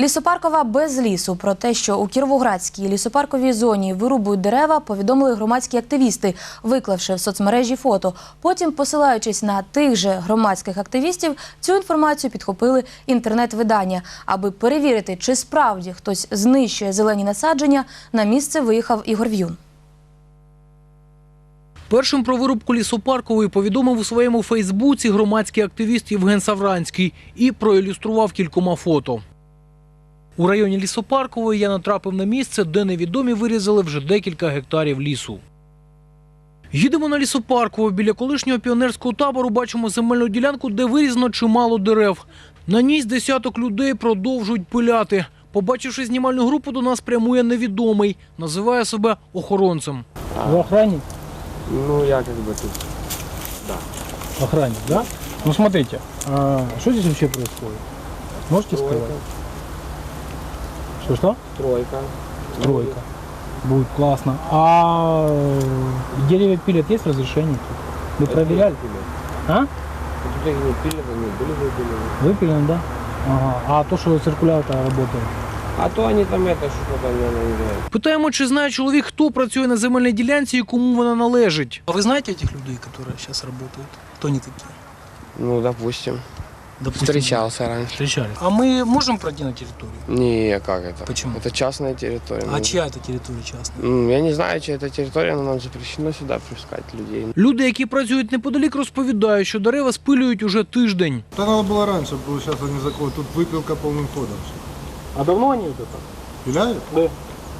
Лісопаркова без лісу. Про те, що у Кіровоградській лісопарковій зоні вирубують дерева, повідомили громадські активісти, виклавши в соцмережі фото. Потім, посилаючись на тих же громадських активістів, цю інформацію підхопили інтернет-видання. Аби перевірити, чи справді хтось знищує зелені насадження, на місце виїхав Ігор В'юн. Першим про вирубку лісопаркової повідомив у своєму Фейсбуці громадський активіст Євген Савранський і проілюстрував кількома фото. У районі лісопаркової я натрапив на місце, де невідомі вирізали вже декілька гектарів лісу. Їдемо на лісопаркову. Біля колишнього піонерського табору бачимо земельну ділянку, де вирізано чимало дерев. На ній з десяток людей продовжують пиляти. Побачивши знімальну групу, до нас прямує невідомий. Називає себе охоронцем. В охране? Ну, я как бы тут. Охранник, да? Ну смотрите, а что здесь вообще происходит? Можете сказать? Тройка. Что-что? Тройка. Тройка. Будет классно. А э, деревья пилят, есть разрешение? Вы проверяли? А? Тут их не пилят, они были выпилены. Выпилено, да? Ага. А то, что циркулятор работает? А то они там это что-то, наверное, не знаю. Питаємо, чи знає чоловік, хто працює на земельній ділянці і кому вона належить. А вы знаете этих людей, которые сейчас работают? Кто они такие? Ну, допустим. Допустим, Встречался раньше. Встречались. А мы можем пройти на территорию? Не, как это? Почему? Это частная территория. А Ну, чья это территория частная? м, Я не знаю, чья это территория, но нам запрещено сюда пускать людей. Люди, які працюють неподалік, розповідають, що дерева спилюють уже тиждень. Да надо было раньше, было сейчас они закроют. Тут выпилка полным ходом. А давно они вот это? Пиляют? Да.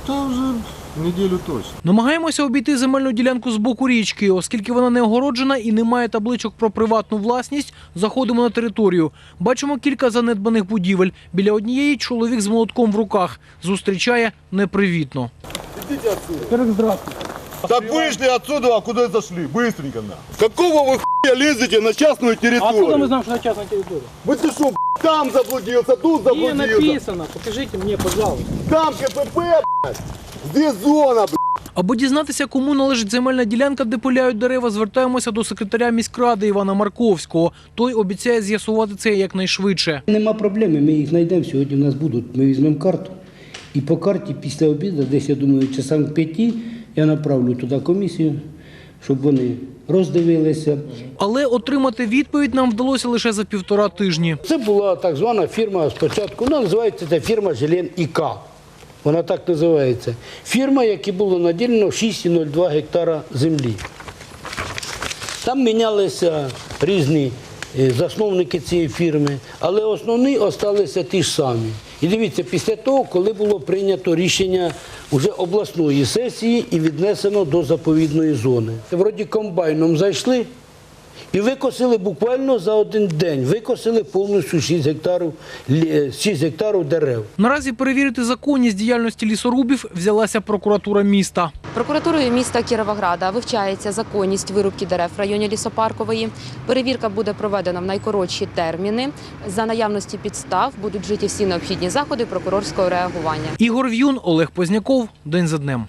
Да уже неделю точно. Намагаємося обійти земельну ділянку з боку річки, оскільки вона не огороджена і не має табличок про приватну власність. Заходимо на територію. Бачимо кілька занедбаних будівель. Біля однієї чоловік з молотком в руках зустрічає непривітно. Во-первых, здравствуйте. Так вышли отсюда, а куда зашли? Быстренько на. Какого вы хуя лезете на частную А откуда мы территорию? знаем, что на частной территории? Вы ты что, б***ь, там заблудился, тут Где заблудился, написано? Покажите мне, пожалуйста. там КПП, блядь. Здесь зона, блядь. Аби дізнатися, кому належить земельна ділянка, де пиляють дерева, звертаємося до секретаря міськради Івана Марковського. Той обіцяє з'ясувати це якнайшвидше. Нема проблеми, ми їх знайдемо. Сьогодні в нас будуть. Ми візьмемо карту. І по карті після обіду, десь я думаю, часам к п'яті, я направлю туди комісію, щоб вони роздивилися. Але отримати відповідь нам вдалося лише за півтора тижні. Це була так звана фірма спочатку. Вона називається ця фірма Желен ІК. Вона так називається. Фірма, якій було наділено 6,02 гектара землі. Там мінялися різні е, засновники цієї фірми, але основні залишилися ті ж самі. І дивіться, після того, коли було прийнято рішення уже обласної сесії і віднесено до заповідної зони. Вроді комбайном зайшли і викосили буквально за один день, викосили повністю 6 гектарів, 6 гектарів дерев. Наразі перевірити законність діяльності лісорубів взялася прокуратура міста. Прокуратурою міста Кіровограда вивчається законність вирубки дерев в районі лісопаркової. Перевірка буде проведена в найкоротші терміни. За наявності підстав будуть вжиті всі необхідні заходи прокурорського реагування. Ігор В'юн, Олег Позняков. День за днем.